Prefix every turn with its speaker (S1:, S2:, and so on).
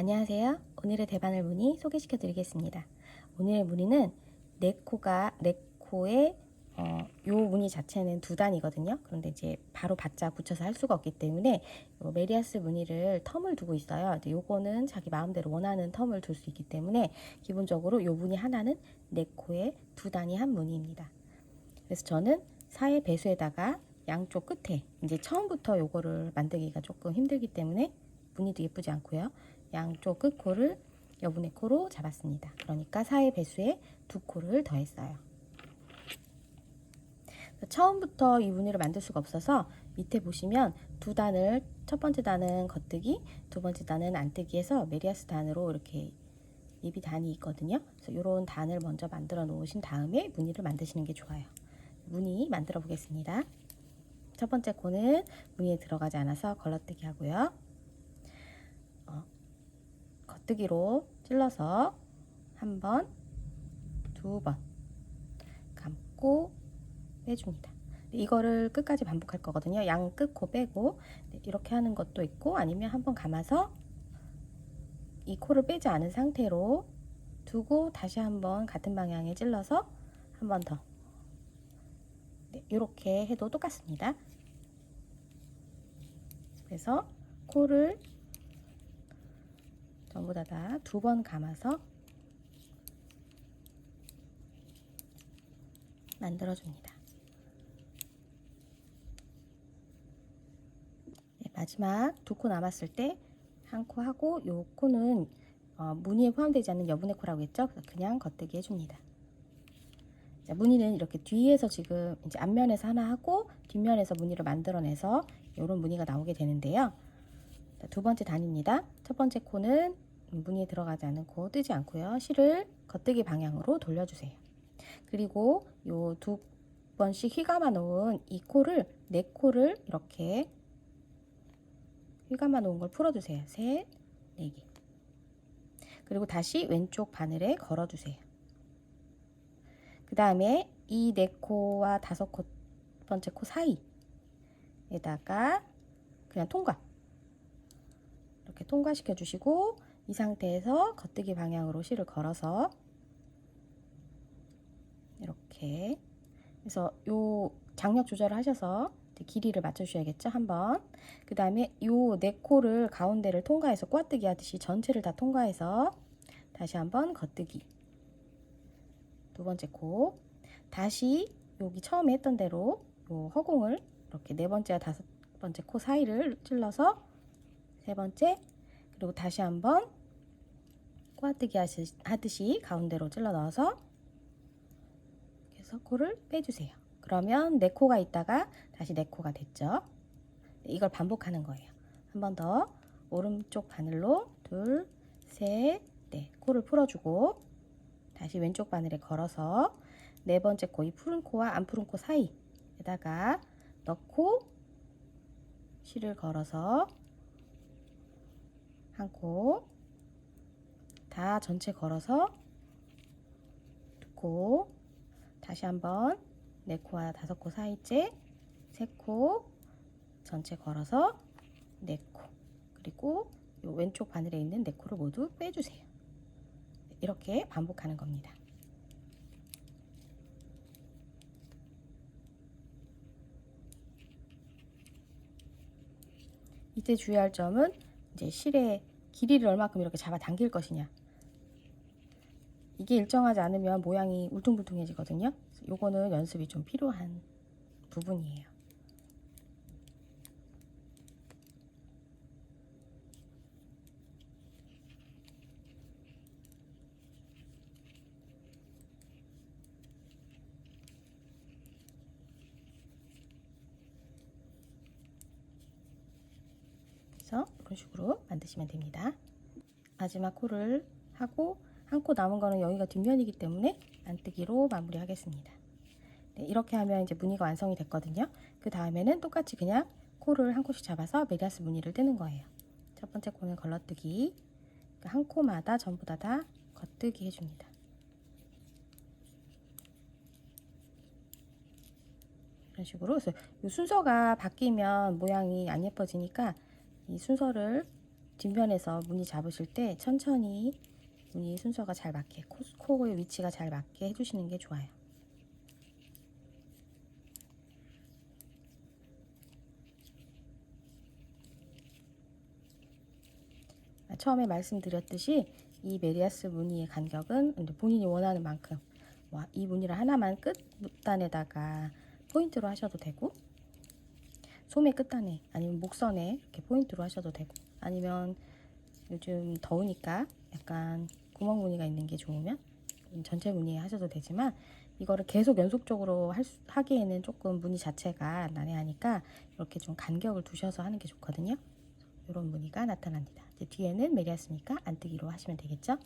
S1: 안녕하세요. 오늘의 대바늘 무늬 소개시켜 드리겠습니다. 오늘의 무늬는 네 코가 네 코의 어, 요 무늬 자체는 두 단이거든요. 그런데 이제 바로 바짝 붙여서 할 수가 없기 때문에 요 메리아스 무늬를 텀을 두고 있어요. 요거는 자기 마음대로 원하는 텀을 둘 수 있기 때문에 기본적으로 요 무늬 하나는 네 코의 두 단이 한 무늬입니다. 그래서 저는 사의 배수에다가 양쪽 끝에 이제 처음부터 요거를 만들기가 조금 힘들기 때문에 무늬도 예쁘지 않고요. 양쪽 끝코를 여분의 코로 잡았습니다. 그러니까 사의 배수에 두 코를 더했어요. 처음부터 이 무늬를 만들 수가 없어서 밑에 보시면 두 단을 첫 번째 단은 겉뜨기, 두 번째 단은 안뜨기 해서 메리아스 단으로 이렇게 예비 단이 있거든요. 그래서 이런 단을 먼저 만들어 놓으신 다음에 무늬를 만드시는 게 좋아요. 무늬 만들어 보겠습니다. 첫 번째 코는 무늬에 들어가지 않아서 걸러뜨기 하고요. 어, 겉뜨기로 찔러서 한 번, 두 번 감고 빼줍니다. 이거를 끝까지 반복할 거거든요. 양 끝 코 빼고 네, 이렇게 하는 것도 있고 아니면 한번 감아서 이 코를 빼지 않은 상태로 두고 다시 한번 같은 방향에 찔러서 한 번 더. 네, 이렇게 해도 똑같습니다. 그래서 코를 전부 다 다 두 번 감아서 만들어줍니다. 네, 마지막 두 코 남았을 때 한 코 하고 요 코는 어, 무늬에 포함되지 않는 여분의 코라고 했죠. 그냥 겉대기 해줍니다. 자, 무늬는 이렇게 뒤에서 지금 이제 앞면에서 하나 하고 뒷면에서 무늬를 만들어내서 이런 무늬가 나오게 되는데요. 자, 두 번째 단입니다. 첫 번째 코는 무늬에 들어가지 코 뜨지 않고요. 실을 겉뜨기 방향으로 돌려주세요. 그리고 요 두 번씩 휘감아 놓은 이 코를 네 코를 이렇게 휘감아 놓은 걸 풀어주세요. 셋, 네 개. 그리고 다시 왼쪽 바늘에 걸어주세요. 그 다음에 이 네 코와 다섯 코 번째 코 사이에다가 그냥 통과. 이렇게 통과시켜 주시고 이 상태에서 겉뜨기 방향으로 실을 걸어서 이렇게. 그래서 요 장력 조절을 하셔서 길이를 맞춰주셔야겠죠 한번. 그 다음에 요네 코를 가운데를 통과해서 꽈뜨기 하듯이 전체를 다 통과해서 다시 한번 겉뜨기. 두 번째 코. 다시 여기 처음에 했던 대로 요 허공을 이렇게 네 번째와 다섯 번째 코 사이를 찔러서 세 번째 그리고 다시 한번 꽈뜨기 하듯이 가운데로 찔러 넣어서 그래서 코를 빼주세요. 그러면 네 코가 있다가 다시 네 코가 됐죠. 이걸 반복하는 거예요. 한 번 더 오른쪽 바늘로 둘, 셋, 넷 코를 풀어주고 다시 왼쪽 바늘에 걸어서 네 번째 코, 이 푸른 코와 안 푸른 코 사이에다가 넣고 실을 걸어서 한 코, 다 전체 걸어서 두 코, 다시 한번 네 코와 다섯 코 사이째 세 코, 전체 걸어서 네 코, 그리고 요 왼쪽 바늘에 있는 네 코를 모두 빼주세요. 이렇게 반복하는 겁니다. 이때 주의할 점은 이제 실의 길이를 얼마큼 이렇게 잡아 당길 것이냐. 이게 일정하지 않으면 모양이 울퉁불퉁해지거든요. 요거는 연습이 좀 필요한 부분이에요. 그래서 이런 식으로 만드시면 됩니다. 마지막 코를 하고 한 코 남은 거는 여기가 뒷면이기 때문에 안뜨기로 마무리하겠습니다. 네, 이렇게 하면 이제 무늬가 완성이 됐거든요. 그 다음에는 똑같이 그냥 코를 한 코씩 잡아서 메리아스 무늬를 뜨는 거예요. 첫 번째 코는 걸러뜨기. 그러니까 한 코마다 전부 다 다 겉뜨기 해줍니다. 이런 식으로 그래서 이 순서가 바뀌면 모양이 안 예뻐지니까 이 순서를 뒷면에서 무늬 잡으실 때 천천히 무늬 순서가 잘 맞게 코, 코의 위치가 잘 맞게 해주시는 게 좋아요. 아, 처음에 말씀드렸듯이 이 메리아스 무늬의 간격은 본인이 원하는 만큼 와, 이 무늬를 하나만 끝단에다가 포인트로 하셔도 되고 소매 끝단에 아니면 목선에 이렇게 포인트로 하셔도 되고 아니면 요즘 더우니까 약간 구멍 무늬가 있는 게 좋으면 전체 무늬 하셔도 되지만 이거를 계속 연속적으로 할 수- 하기에는 조금 무늬 자체가 난해하니까 이렇게 좀 간격을 두셔서 하는 게 좋거든요. 이런 무늬가 나타납니다. 뒤에는 메리아스니까 안뜨기로 하시면 되겠죠?